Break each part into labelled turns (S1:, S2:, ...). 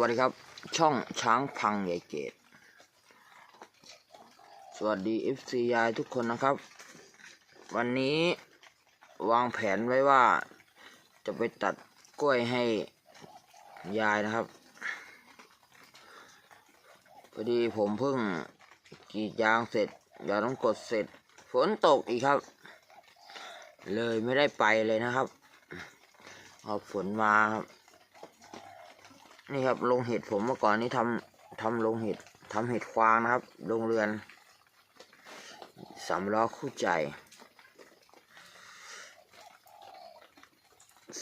S1: วัสดีครับ ช่องช้างพังใหญ่เกตสวัสดี FC ยายทุกคนนะครับ วันนี้วางแผนไว้ว่า จะไปตัดกล้วยให้ยายนะครับพอดีผมเพิ่งกรีดยางเสร็จยาต้องกดเสร็จฝนตกอีกครับ เลยไม่ได้ไปเลยนะครับเอาฝนมาครับ นี่ครับลงเห็ดผมเมื่อก่อนนี้ทำทำลงเห็ดทำเห็ดควางนะครับโรงเรือนสามล้อคู่ใจ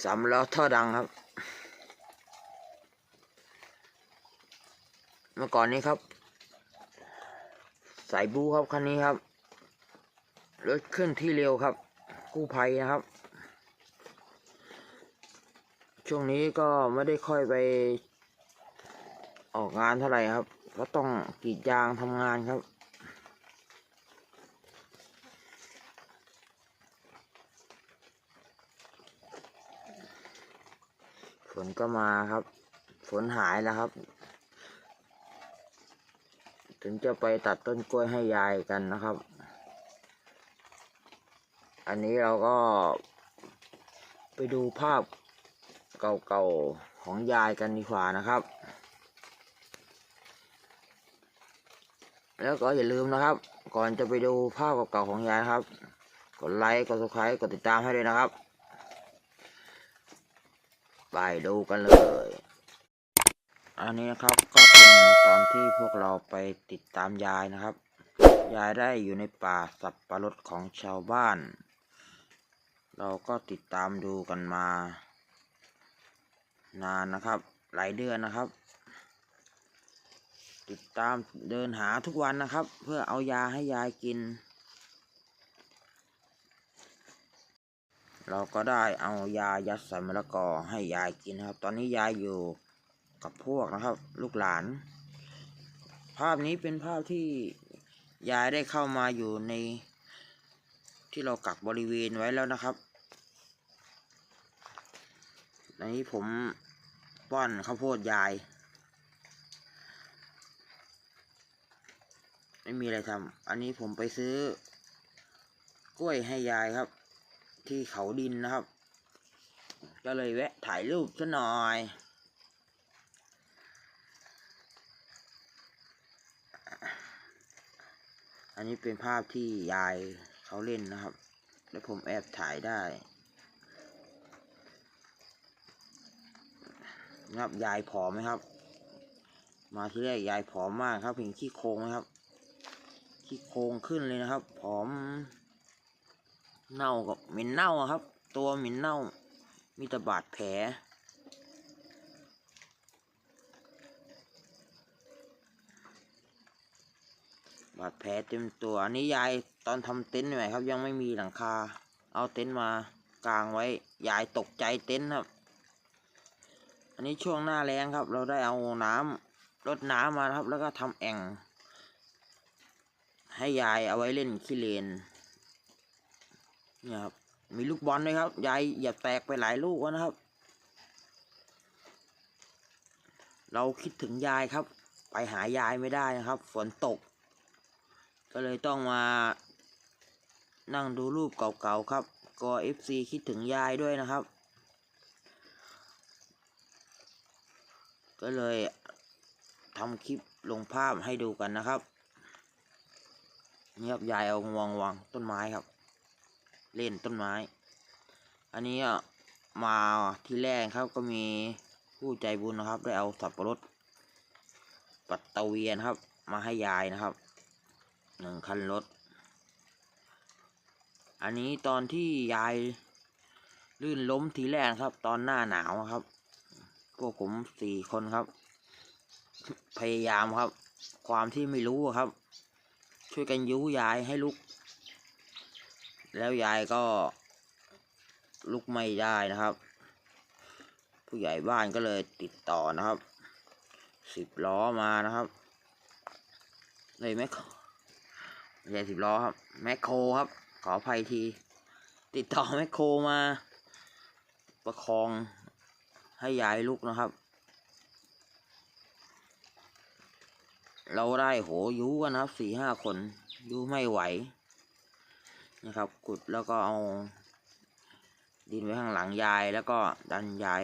S1: สามล้อท่อดังครับ เมื่อก่อนนี้ครับ สายบูครับคันนี้ครับรถขึ้นที่เร็วครับ กู้ภัยนะครับ ช่วงนี้ก็ไม่ได้ค่อยไป ออกงานเท่าไหร่ครับเพราะต้องกรีดยางทำงานครับ ฝนก็มาครับ ฝนหายแล้วครับ ถึงจะไปตัดต้นกล้วยให้ยายกันนะครับ อันนี้เราก็ไปดูภาพเก่าๆของยายกันดีกว่านะครับ แล้วก็อย่าลืมนะครับ ก่อนจะไปดูภาพเก่าๆของยายนะครับ กดไลค์ กด subscribe กดติดตามให้ด้วยนะครับ ไปดูกันเลย อันนี้นะครับก็เป็นตอนที่พวกเราไปติดตามยายนะครับ ยายได้อยู่ในป่าสับปะรดของชาวบ้าน เราก็ติดตามดูกันมา นานนะครับ หลายเดือนนะครับ ติดตามเดินหาทุกวันนะครับ เพื่อเอายาให้ยายกิน เราก็ได้เอายายัดใส่มะละกอให้ยายกินนะครับ ตอนนี้ยายอยู่กับพวกนะครับ ลูกหลาน ภาพนี้เป็นภาพที่ยายได้เข้ามาอยู่ในที่เรากักบริเวณไว้แล้วนะครับในนี้ผมป้อนข้าวโพดยาย ไม่มีอะไรทำอันนี้ผมไปซื้อ กล้วยให้ยายครับ ที่เขาดินนะครับ ก็เลยแวะถ่ายรูปซะหน่อยอันนี้เป็นภาพที่ยายเขาเล่นนะครับ แล้วผมแอบถ่ายได้นะครับยายผอมไหมครับ มาที่แรกยายผอมมากครับเห็นขี้โครงไหมครับ ขี้โครงขึ้นเลยนะครับผอมเน่ากับเหม็นเน่าครับ ตัวเหม็นเน่า มีแต่บาดแผลบาดแผลเต็มตัวอันนี้ยายตอนทำเต็นท์ใหม่ครับ ยังไม่มีหลังคา เอาเต็นท์มากางไว้ ยายตกใจเต็นท์ครับ อันนี้ช่วงหน้าแรงครับ เราได้เอาน้ำรดน้ำมาครับ แล้วก็ทำแอ่ง ให้ยายเอาไว้เล่นขี้เลนเนี่ยครับมีลูกบอลด้วยครับ ยายอย่าแตกไปหลายลูกแล้วนะครับ เราคิดถึงยายครับ ไปหายายไม่ได้นะครับ ฝนตก ก็เลยต้องมา นั่งดูรูปเก่าๆครับก็เอฟซีคิดถึงยายด้วยนะครับ ก็เลยทำคลิปลงภาพให้ดูกันนะครับ นี่ครับยายเอางวงวางต้นไม้ครับ เล่นต้นไม้ อันนี้มาที่แรกครับก็มีผู้ใจบุญนะครับ ได้เอาสับปะรดปัตตะเวียนครับ มาให้ยายนะครับหนึ่งคันรถ อันนี้ตอนที่ยายลื่นล้มทีแรกครับ ตอนหน้าหนาวครับพวกผมสี่คนครับ พยายามครับ ความที่ไม่รู้ครับ ช่วยกันยุยายให้ลุก แล้วยายก็ลุกไม่ได้นะครับ ผู้ใหญ่บ้านก็เลยติดต่อนะครับ สิบล้อมานะครับเลยแมคโครไม่ใช่สิบล้อครับ แมคโครครับ ขออภัยที ติดต่อแมคโครมา ประคองให้ยายลุกนะครับ เราได้โหยูกันนะครับสี่ห้าคนยูไม่ไหว นะครับขุดแล้วก็เอาดินไว้ข้างหลังยายแล้วก็ดันยาย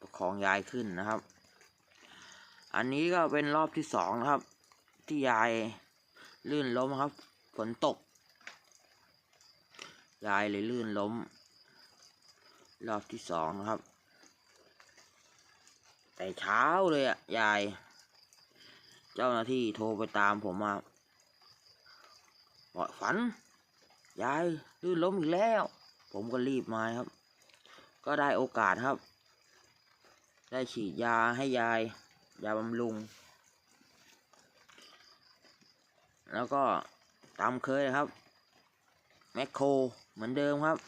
S1: ประคองยายขึ้นนะครับ อันนี้ก็เป็นรอบที่สองนะครับ ที่ยายลื่นล้มครับฝนตก ยายเลยลื่นล้ม รอบที่สองนะครับ แต่เช้าเลยอะยาย เจ้าหน้าที่โทรไปตามผมมาบอกฝัน ยายลื่นล้มอีกแล้ว ผมก็รีบมาครับ ก็ได้โอกาสครับ ได้ฉีดยาให้ยาย ยาบำรุง แล้วก็ตามเคยครับแมคโครเหมือนเดิมครับ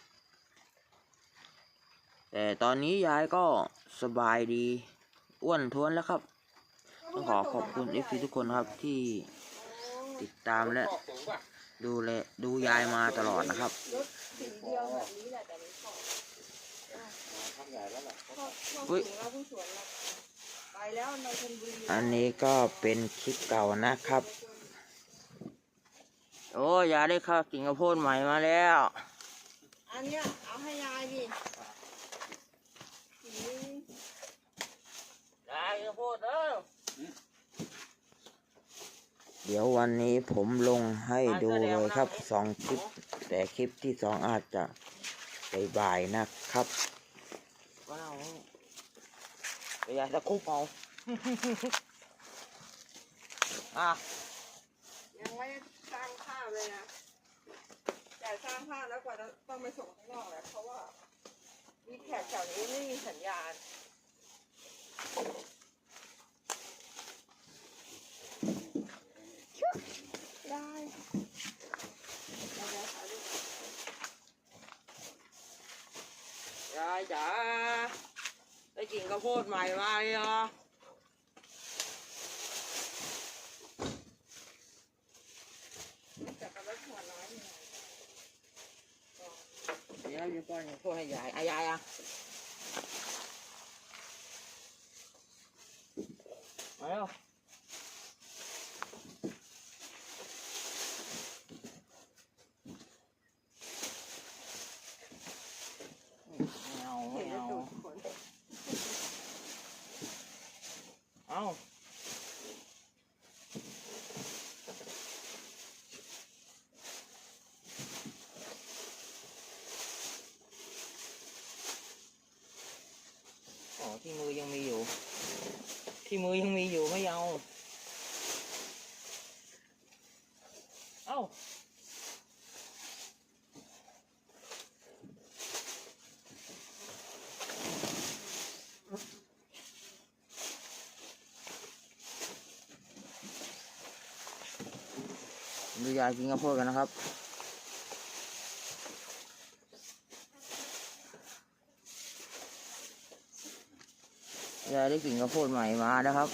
S1: แต่ตอนนี้ยายก็สบายดี อ้วนท้วนแล้วครับ ต้องขอขอบคุณเอฟซีทุกคนครับที่ติดตามและดูแลดูยายมาตลอดนะครับ
S2: รถสีเดียวแบบนี้แหละแต่ไม่พอชอบชอบ
S1: อุ๊ย
S2: สีเราผู้สวนเราไปแล้วในชลบุรี
S1: อันนี้ก็เป็นคลิปเก่านะครับ โอ้ยายได้ข้าวกิ่งข้าวโพดใหม่มาแล้ว
S2: อันเนี้ยเอาให้ยายดิสี
S1: ยายข้าวโพดเด้อ เดี๋ยววันนี้ผมลงให้ดูเลยครับสองคลิป แต่คลิปที่สองอาจจะบ่ายๆนะครับว้าวเดี๋ยวยายจะคุบเอาอะ
S2: ยังไม่ได้สร้างภาพเลยนะแต่สร้างภาพแล้วกว่าจะต้องไปส่งข้างนอกแหละเพราะว่า มีแขกแถวนี้ไม่มีสัญญาณ ได้ได้ได้ก
S1: ยายจ๋าได้กิ่งข้าวโพดใหม่มาเลยเหรอ
S2: จับกับรถหัวน้อนย
S1: เดี๋ยวเดี๋ยวก่อนข้าวโพดให้ยายอะยายอะมาแล้วไม่เอาไม่
S2: เห็นแล้ว
S1: เอา
S2: ดูดขน
S1: เอา อ๋อที่มือยังมีอยู่ ที่มือยังมีอยู่ไม่เอา เอ้า ดูยายกินข้าวโพดกันนะครับ ยายได้กลิ่นข้าวโพดใหม่มาแล้วครับ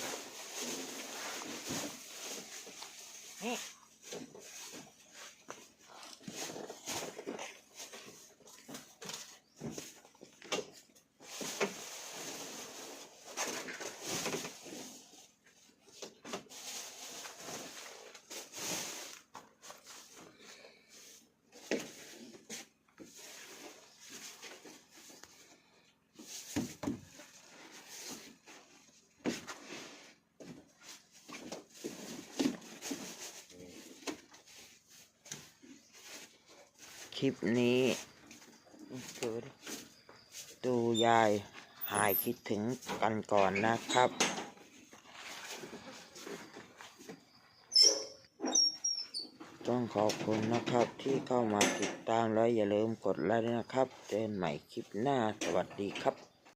S1: ลิปนี้ดูยายหายคิดถึงกันก่อนนะครับ ต้องขอบคุณนะครับที่เข้ามาติดตามแล้วอย่าลืมกดไลค์นะครับ เจอกันใหม่คลิปหน้าสวัสดีครับ